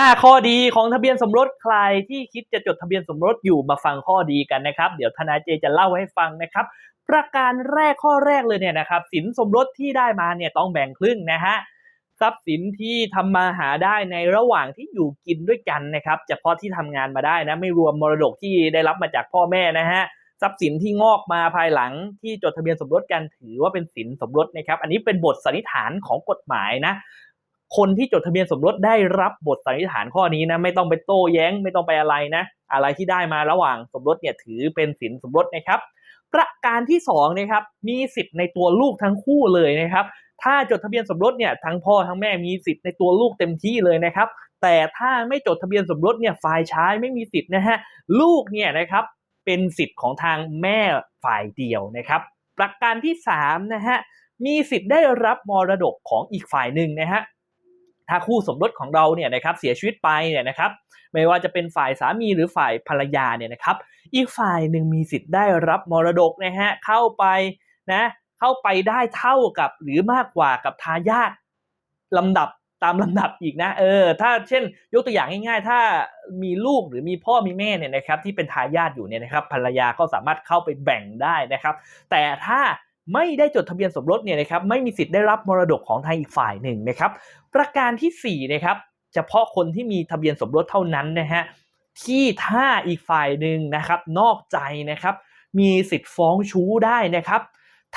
อ่าข้อดีของทะเบียนสมรสใครที่คิดจะจดทะเบียนสมรสอยู่มาฟังข้อดีกันนะครับ เดี๋ยวทนายเจจะเล่าให้ฟังนะครับ ประการแรกข้อแรกเลยเนี่ยนะครับสินสมรสที่ได้มาเนี่ยต้องแบ่งครึ่งนะฮะทรัพย์สินที่ทำมาหาได้ในระหว่างที่อยู่กินด้วยกันนะครับเฉพาะที่ทำงานมาได้นะไม่รวมมรดกที่ได้รับมาจากพ่อแม่นะฮะทรัพย์สินที่งอกมาภายหลังที่จดทะเบียนสมรสกันถือว่าเป็นสินสมรสนะครับ อันนี้เป็นบทสันนิษฐานของกฎหมายนะ คนที่จดทะเบียนสมรสได้รับบทสันนิษฐานข้อนี้นะไม่ต้องไปโต้แย้ง ไม่ต้องไปอะไรนะ อะไรที่ได้มาระหว่างสมรสเนี่ยถือเป็นสินสมรสนะครับ ประการที่สองนะครับมีสิทธิ์ในตัวลูกทั้งคู่เลยนะครับ ถ้าจดทะเบียนสมรสเนี่ยทั้งพ่อทั้งแม่มีสิทธิ์ในตัวลูกเต็มที่เลยนะครับ แต่ถ้าไม่จดทะเบียนสมรสเนี่ยฝ่ายชายไม่มีสิทธิ์นะฮะลูกเนี่ยนะครับเป็นสิทธิ์ของทางแม่ฝ่ายเดียวนะครับ ประการที่สามนะฮะมีสิทธิ์ได้รับมรดกของอีกฝ่ายหนึ่งนะฮะ ถ้าคู่สมรสของเราเนี่ยนะครับเสียชีวิตไปเนี่ยนะครับไม่ว่าจะเป็นฝ่ายสามีหรือฝ่ายภรรยาเนี่ยนะครับ อีกฝ่ายหนึ่งมีสิทธิ์ได้รับมรดกนะฮะเข้าไปนะเข้าไปได้เท่ากับหรือมากกว่ากับทายาทลำดับตามลำดับอีกนะเออถ้าเช่นยกตัวอย่างง่ายๆ ถ้ามีลูกหรือมีพ่อมีแม่เนี่ยนะครับที่เป็นทายาทอยู่เนี่ยนะครับภรรยาก็สามารถเข้าไปแบ่งได้นะครับ แต่ถ้า ไม่ได้จดทะเบียนสมรสเนี่ยนะครับไม่มีสิทธิ์ได้รับมรดกของทางอีกฝ่ายหนึ่งนะครับประการที่4นะครับเฉพาะคนที่มีทะเบียนสมรสเท่านั้นนะฮะที่ถ้าอีกฝ่ายหนึ่งนะครับนอกใจนะครับมีสิทธิ์ฟ้องชู้ได้นะครับ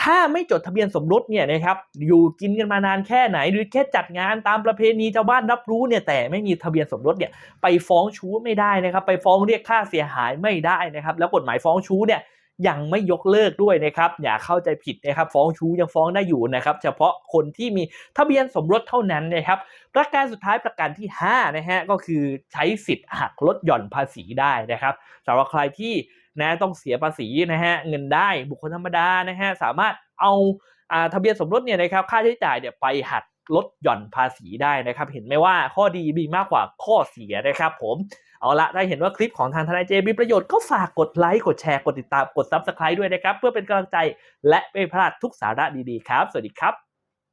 ถ้าไม่จดทะเบียนสมรสเนี่ยนะครับอยู่กินกันมานานแค่ไหน หรือแค่จัดงานตามประเพณีชาวบ้านรับรู้เนี่ยแต่ไม่มีทะเบียนสมรสเนี่ยไปฟ้องชู้ไม่ได้นะครับ ไปฟ้องเรียกค่าเสียหายไม่ได้นะครับ แล้วกฎหมายฟ้องชู้เนี่ย ยังไม่ยกเลิกด้วยนะครับอย่าเข้าใจผิดนะครับฟ้องชู้ยังฟ้องได้อยู่นะครับเฉพาะคนที่มีทะเบียนสมรสเท่านั้นนะครับประการสุดท้ายประการที่5นะฮะก็คือใช้สิทธิ์หักลดหย่อนภาษีได้นะครับสำหรับใครที่นะต้องเสียภาษีนะฮะเงินได้บุคคลธรรมดานะฮะสามารถเอาอ่าทะเบียนสมรสเนี่ยนะครับค่าใช้จ่ายเนี่ยไปหัก ลดหย่อนภาษีได้นะครับ เห็นไหมว่าข้อดีมีมากกว่าข้อเสียนะครับผมเอาละถ้าเห็นว่าคลิปของทางทนายเจมีประโยชน์ก็ฝากกดไลค์กดแชร์กดติดตามกด Subscribe ด้วยนะครับ เพื่อเป็นกำลังใจและไม่พลาดทุกสาระดีๆครับ สวัสดีครับ